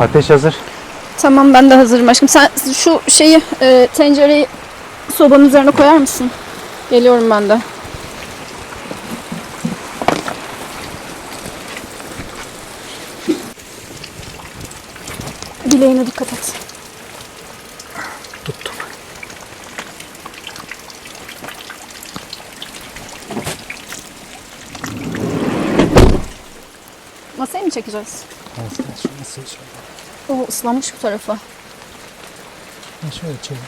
Ateş hazır. Tamam ben de hazırım aşkım. Sen şu şeyi e, tencereyi sobanın üzerine koyar mısın? Geliyorum ben de. Bileğine dikkat et. Tuttum. Masaya mı çekeceğiz? Nasıl, şöyle? O ıslanmış bu tarafı. Ha, Şöyle çevir.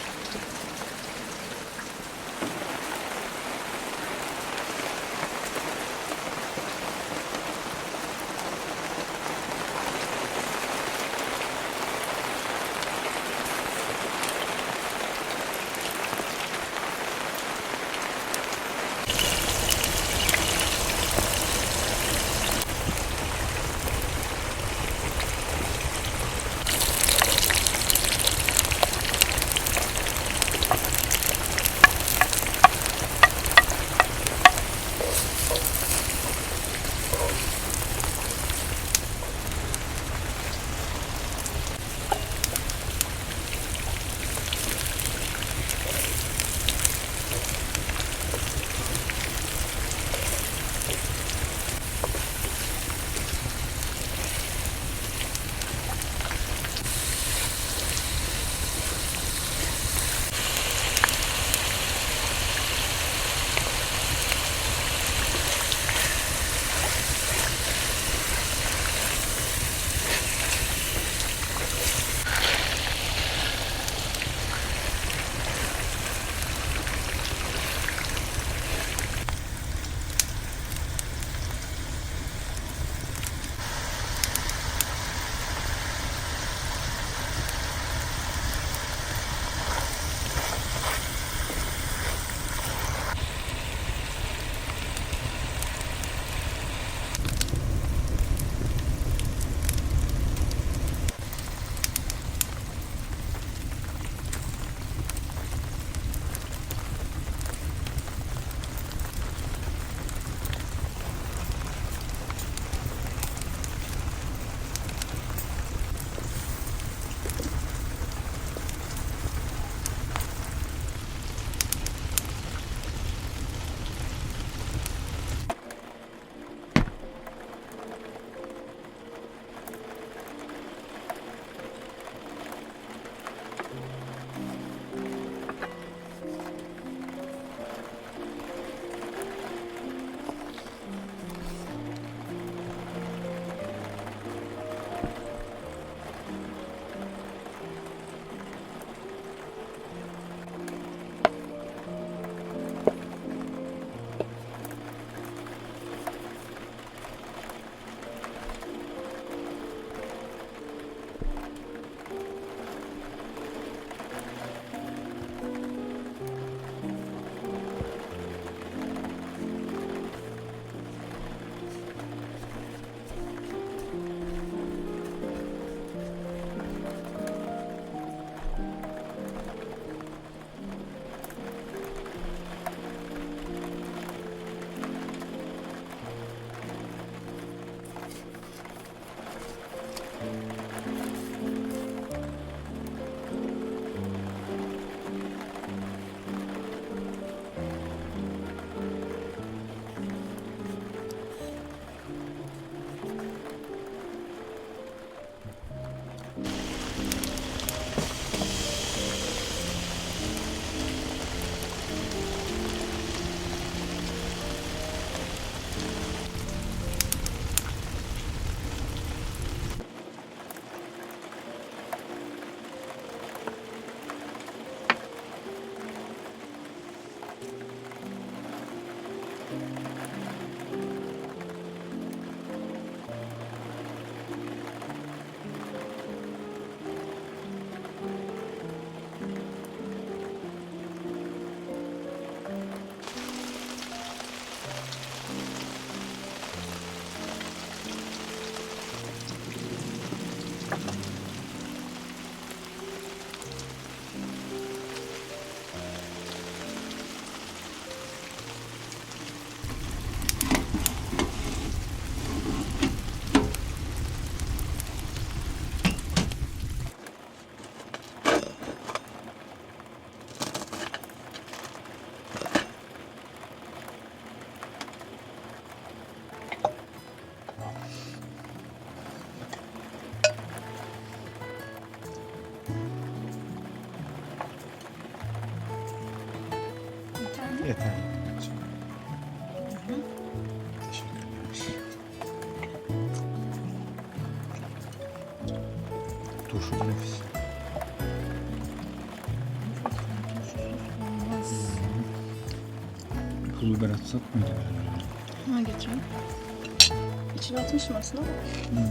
Yeter. Teşekkürler. Turşu da nefis. Pul biber atsak mıydı? Ha getireyim. İçine atmışım aslında ama.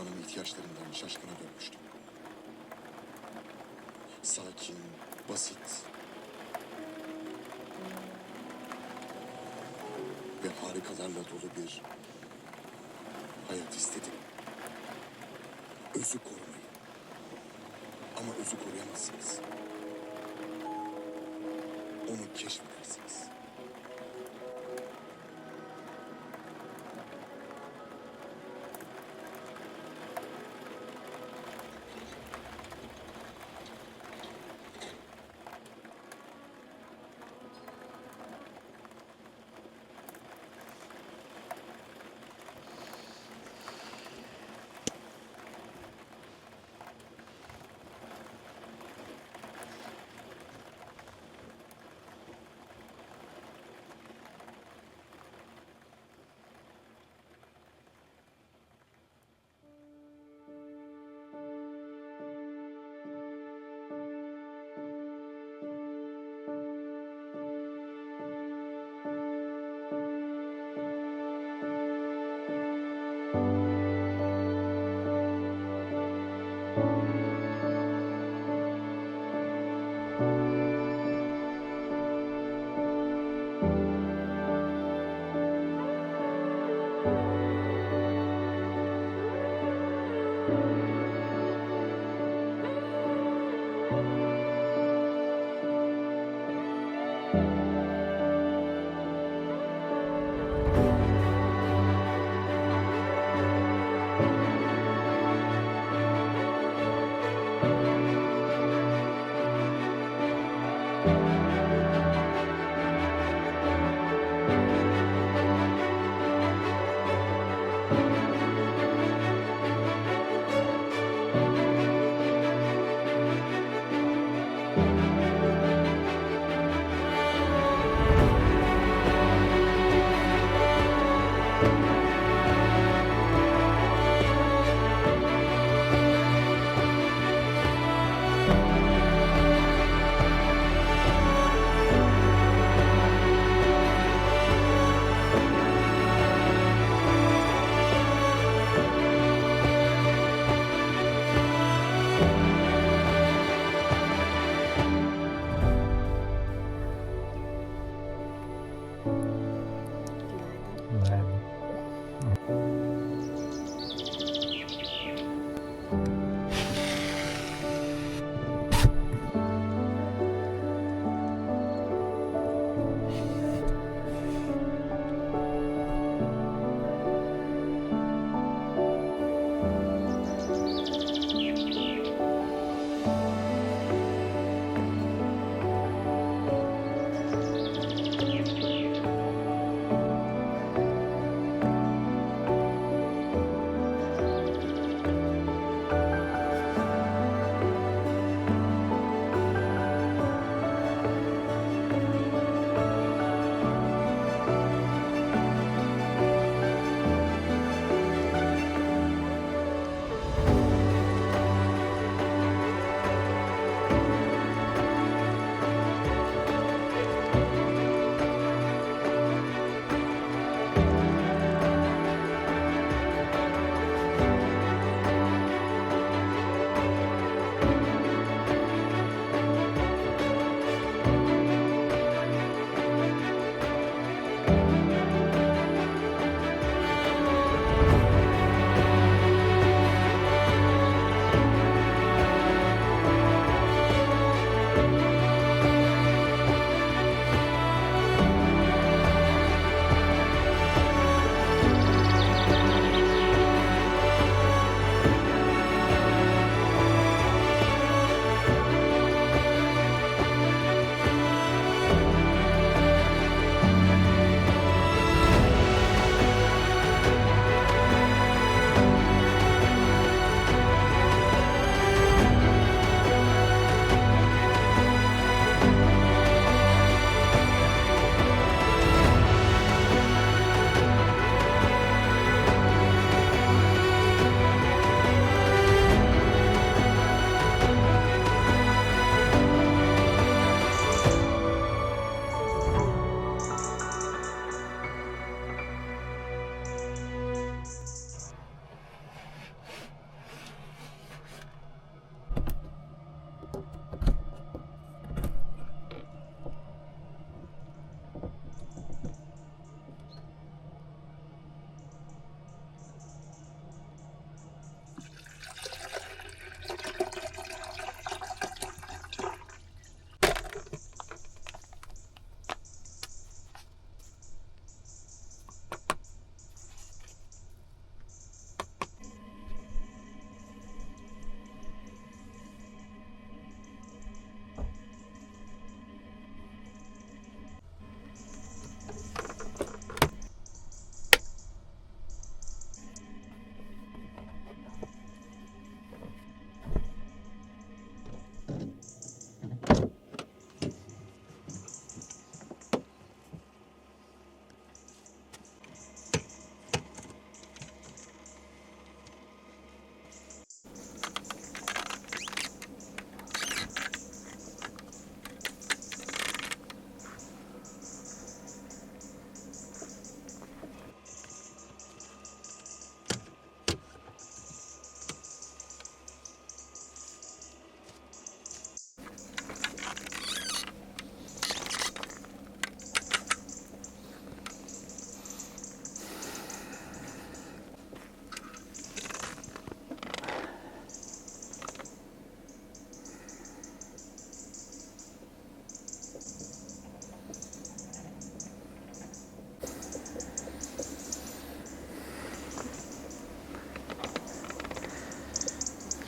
Zamanın ihtiyaçlarından şaşkına dönmüştüm. Sakin, basit ve harikalarla dolu bir hayat istedim. Özü korumayı. Ama özü koruyamazsınız. Onu keşfedersiniz.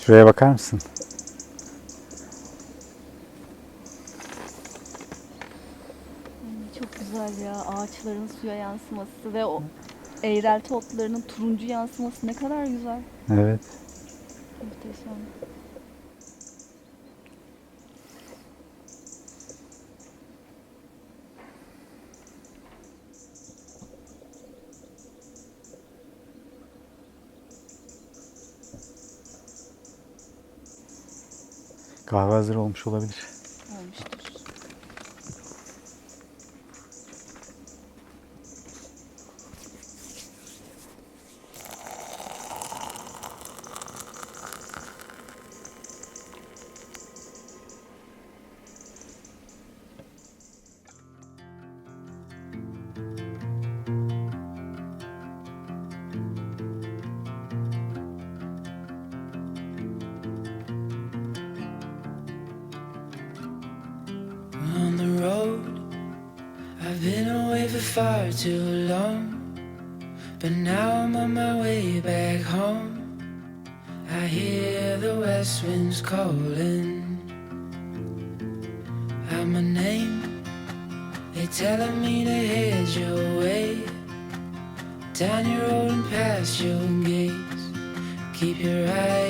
Şuraya bakar mısın? Çok güzel ya ağaçların suya yansıması ve o eğrelti otlarının turuncu yansıması ne kadar güzel. Evet. Muhteşem. Kahve hazır olmuş olabilir. Far too long, but now I'm on my way back home. I hear the west winds calling out my name. They're telling me to head your way, down your road and past your gates. Keep your eyes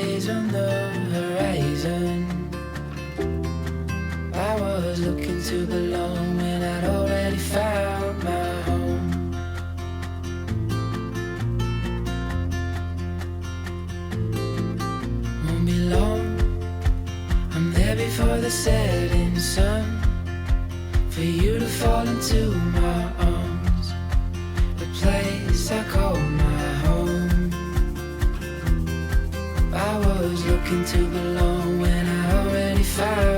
sun for you to fall into my arms, the place I call my home. I was looking to belong when I already found.